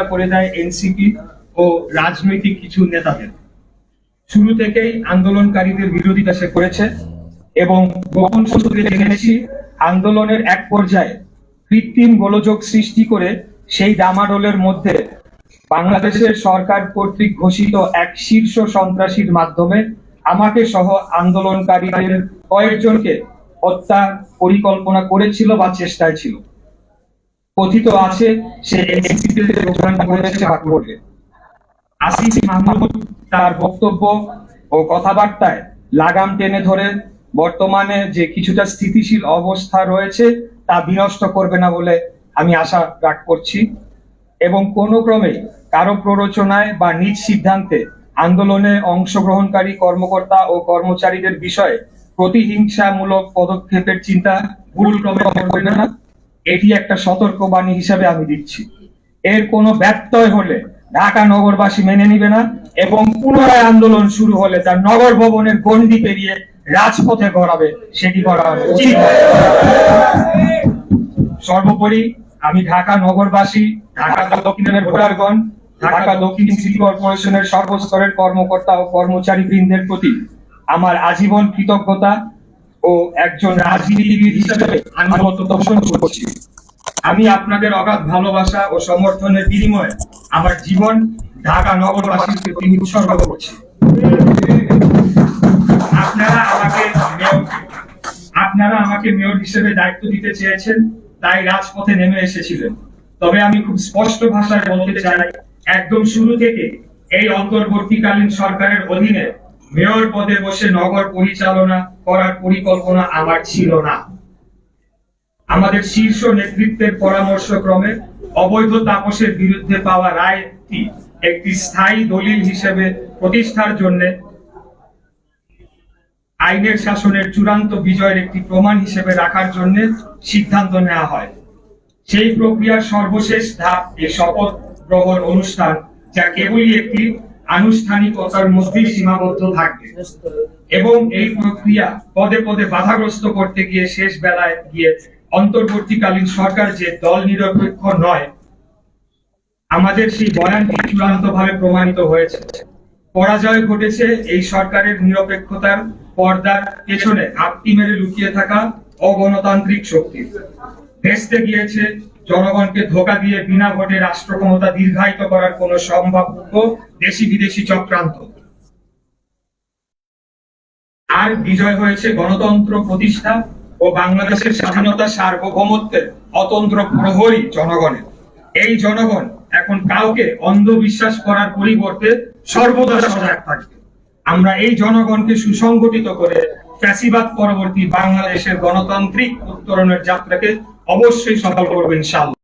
করে দেয় এনসিপি ও রাজনৈতিক কিছু নেতাদের। শুরু থেকেই আন্দোলনকারীদের বিরোধিতা সে করেছে এবং গোপন সূত্রে জেনেছি আন্দোলনের এক পর্যায়ে কৃত্রিম গোলযোগ সৃষ্টি করে সেই ডামাডোলের মধ্যে বাংলাদেশের সরকার কর্তৃক ঘোষিত এক শীর্ষ সন্ত্রাসীর মাধ্যমে আমাকে সহ আন্দোলনকারীদের কয়েকজনকে হত্যা পরিকল্পনা করেছিল বা চেষ্টায় ছিল। কথিত আছে, সে এনসিপিতে মাহমুদ তার বক্তব্য ও কথাবার্তায় লাগাম টেনে ধরে, বর্তমানে যে কিছুটা স্থিতিশীল অবস্থা রয়েছে, তা বিনষ্ট করবে না বলে আমি আশা রাখ করছি। এবং কোনো ক্রমে কারও প্ররোচনায় বা নিজ সিদ্ধান্তে আন্দোলনে অংশগ্রহণকারী কর্মকর্তা ও কর্মচারীদের বিষয়ে প্রতিহিংসামূলক পদক্ষেপের চিন্তা ভুল ক্রমে করবে না। এটি একটা সতর্কবাণী হিসাবে আমি দিচ্ছি। এর কোনো ব্যত্যয় হলে ঢাকা নগরবাসী মেনে নিবে না এবং পুনরায় আন্দোলন শুরু হলে তার নগর ভবনের গণ্ডি পেরিয়ে রাজপথে গড়াবে, সেটি করা সর্বোপরি আমি ঢাকা নগরবাসী, ঢাকা দক্ষিণের ভোটারগণ, ঢাকা দক্ষিণ সিটি কর্পোরেশনের সর্বস্তরের কর্মকর্তা ও কর্মচারী বৃন্দের প্রতি আমার আজীবন কৃতজ্ঞতা ও একজন রাজনীতিবিদ হিসেবে আমি পোষণ করছি। আমি আপনাদের অগাধ ভালোবাসা ও সমর্থনের বিনিময়ে আমার জীবন ঢাকা নগরবাসীর প্রতি উৎসর্গ করছি। আপনারা আমাকে আপনারা আমাকে মেয়র হিসেবে দায়িত্ব দিতে চেয়েছেন, তাই রাজপথে নেমে এসেছিলেন। তবে আমি খুব স্পষ্ট ভাষায় বলতে চাই, একদম শুরু থেকে এই অন্তর্বর্তীকালীন সরকারের অধীনে মেয়র পদে বসে নগর পরিচালনা করার পরিকল্পনা আমার ছিল না। আমাদের শীর্ষ নেতৃত্বের পরামর্শ ক্রমে অবৈধ তাপসের বিরুদ্ধে পাওয়া রায়টি একটি স্থায়ী দলিল হিসেবে প্রতিষ্ঠার জন্য আইনের শাসনের চূড়ান্ত বিজয়ের একটি প্রমাণ হিসেবে রাখার জন্য সিদ্ধান্ত নেওয়া হয়। সেই প্রক্রিয়ার সর্বশেষ ধাপ এই শপথ গ্রহণ অনুষ্ঠান, যা কেবলই একটি আনুষ্ঠানিকতার মধ্যেই সীমাবদ্ধ থাকবে। এবং এই প্রক্রিয়া পদে পদে বাধাগ্রস্ত করতে গিয়ে শেষ বেলায় গিয়ে অন্তর্বর্তীকালীন সরকার যে দল নিরপেক্ষ নয়, আমাদের সেই বয়ানটি চূড়ান্ত ভাবে প্রমাণিত হয়েছে। পরাজয় ঘটেছে এই সরকারের নিরপেক্ষতার পর্দার পেছনে আপটি মেরে লুকিয়ে থাকা অগণতান্ত্রিক শক্তি। ভেস্তে গিয়েছে জনগণকে ধোকা দিয়ে বিনা ভোটে রাষ্ট্র ক্ষমতা দীর্ঘায়িত করার কোন সম্ভাব্য দেশি বিদেশি চক্রান্ত। আর বিজয় হয়েছে গণতন্ত্র প্রতিষ্ঠা ও বাংলাদেশের স্বাধীনতা সার্বভৌমত্বের অতন্ত্র প্রহরী জনগণের। এই জনগণ এখন কাউকে অন্ধবিশ্বাস করার পরিবর্তে সর্বদা সজাগ থাকবে। আমরা এই জনগণকে সুসংগঠিত করে ফ্যাসিবাদ পরবর্তী বাংলাদেশের গণতান্ত্রিক উত্তরণের যাত্রাকে অবশ্যই সফল করবেন ইনশাআল্লাহ।